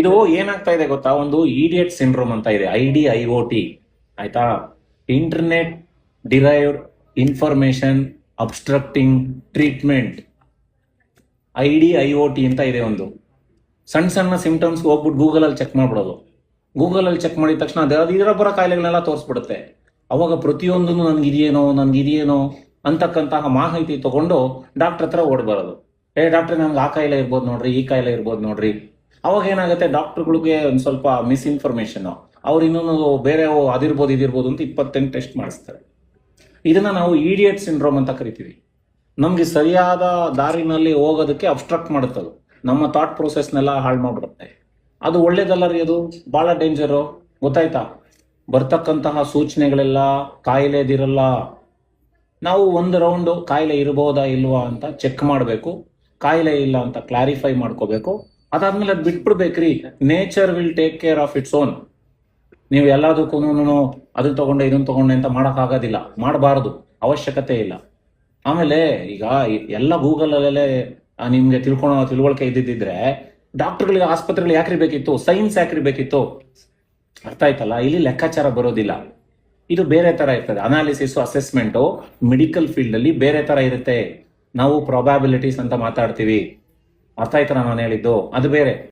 ಇದು ಏನಾಗ್ತಾ ಇದೆ ಗೊತ್ತಾ? ಒಂದು ಇಡಿಯಟ್ ಸಿಂಡ್ರೋಮ್ ಅಂತ ಇದೆ I D I O T ಆಯ್ತಾ? Internet derived information obstructing treatment I D I O T ಅಂತ ಇದೆ ಒಂದು. ಸಣ್ಣ ಸಣ್ಣ ಸಿಂಪ್ಟಮ್ಸ್ ಹೋಗ್ಬಿಟ್ಟು ಗೂಗಲ್ ಅಲ್ಲಿ ಚೆಕ್ ಮಾಡ್ಬಿಡೋದು. ಗೂಗಲ್ ಅಲ್ಲಿ ಚೆಕ್ ಮಾಡಿದ ತಕ್ಷಣ ಅದೇ ಇದರ ಬರೋ ಕಾಯಿಲೆಗಳನ್ನೆಲ್ಲ ತೋರಿಸ್ಬಿಡುತ್ತೆ. ಅವಾಗ ಪ್ರತಿಯೊಂದೂ ನನ್ಗೆ ಇದೆಯೇನೋ ನನ್ಗೆ ಇದೆಯೇನೋ ಅಂತಕ್ಕಂತಹ ಮಾಹಿತಿ ತಗೊಂಡು ಡಾಕ್ಟರ್ ಹತ್ರ ಓಡ್ ಏ ಡಾಕ್ಟರ್ ನನ್ಗೆ ಆ ಕಾಯಿಲೆ ಇರ್ಬೋದು ನೋಡ್ರಿ, ಈ ಕಾಯಿಲೆ ಇರ್ಬೋದು ನೋಡ್ರಿ. ಅವಾಗ ಏನಾಗುತ್ತೆ? ಡಾಕ್ಟರ್ಗಳಿಗೆ ಒಂದು ಸ್ವಲ್ಪ ಮಿಸ್ಇನ್ಫಾರ್ಮೇಶನ್ ಅವ್ರು ಇನ್ನೊಂದು ಬೇರೆ ಅದಿರ್ಬೋದು, ಇದಿರ್ಬೋದು ಅಂತ ಇಪ್ಪತ್ತೆಂಟು ಟೆಸ್ಟ್ ಮಾಡಿಸ್ತಾರೆ. ಇದನ್ನ ನಾವು ಇಡಿಯಟ್ ಸಿಂಡ್ರೋಮ್ ಅಂತ ಕರಿತೀವಿ. ನಮಗೆ ಸರಿಯಾದ ದಾರಿನಲ್ಲಿ ಹೋಗೋದಕ್ಕೆ ಅಬ್ಸ್ಟ್ರಕ್ಟ್ ಮಾಡುತ್ತದು. ನಮ್ಮ ಥಾಟ್ ಪ್ರೊಸೆಸ್ನೆಲ್ಲ ಹಾಳು ಮಾಡಿಬಿಡುತ್ತೆ. ಅದು ಒಳ್ಳೇದಲ್ಲ ರೀ ಅದು? ಬಹಳ ಡೇಂಜರು. ಗೊತ್ತಾಯ್ತಾ? ಬರ್ತಕ್ಕಂತಹ ಸೂಚನೆಗಳೆಲ್ಲ ಕಾಯಿಲೆದಿರಲ್ಲ. ನಾವು ಒಂದು ರೌಂಡು ಕಾಯಿಲೆ ಇರ್ಬೋದಾ ಇಲ್ವಾ ಅಂತ ಚೆಕ್ ಮಾಡಬೇಕು. ಕಾಯಿಲೆ ಇಲ್ಲ ಅಂತ ಕ್ಲಾರಿಫೈ ಮಾಡ್ಕೋಬೇಕು. ಅದಾದ್ಮೇಲೆ ಅದು ಬಿಟ್ಬಿಡ್ಬೇಕ್ರಿ. Nature will take care of its own ನೀವು ಎಲ್ಲದಕ್ಕೂ ಅದನ್ನ ತಗೊಂಡೆ ಇದನ್ನ ತಗೊಂಡೆ ಅಂತ ಮಾಡೋಕ್ಕಾಗೋದಿಲ್ಲ. ಮಾಡಬಾರದು. ಅವಶ್ಯಕತೆ ಇಲ್ಲ. ಆಮೇಲೆ ಈಗ ಎಲ್ಲ ಗೂಗಲ್ ಅಲ್ಲೇ ನಿಮ್ಗೆ ತಿಳ್ಕೊಳೋ ತಿಳುವಳಿಕೆ ಇದ್ದಿದ್ರೆ ಡಾಕ್ಟರ್ಗಳಿಗೆ ಆಸ್ಪತ್ರೆಗಳು ಯಾಕ್ರಿ ಬೇಕಿತ್ತು? ಸೈನ್ಸ್ ಯಾಕ್ರಿ ಬೇಕಿತ್ತು? ಅರ್ಥ ಆಯ್ತಲ್ಲ? ಇಲ್ಲಿ ಲೆಕ್ಕಾಚಾರ ಬರೋದಿಲ್ಲ. ಇದು ಬೇರೆ ತರ ಇರ್ತದೆ. ಅನಾಲಿಸಿಸ್ ಅಸೆಸ್ಮೆಂಟು ಮೆಡಿಕಲ್ ಫೀಲ್ಡ್ ಅಲ್ಲಿ ಬೇರೆ ತರ ಇರುತ್ತೆ. ನಾವು ಪ್ರಾಬಿಲಿಟೀಸ್ ಅಂತ ಮಾತಾಡ್ತೀವಿ. ಅರ್ಥ ಆಯ್ತಾ ನಾನು ಹೇಳಿದ್ದು ಅದು ಬೇರೆ.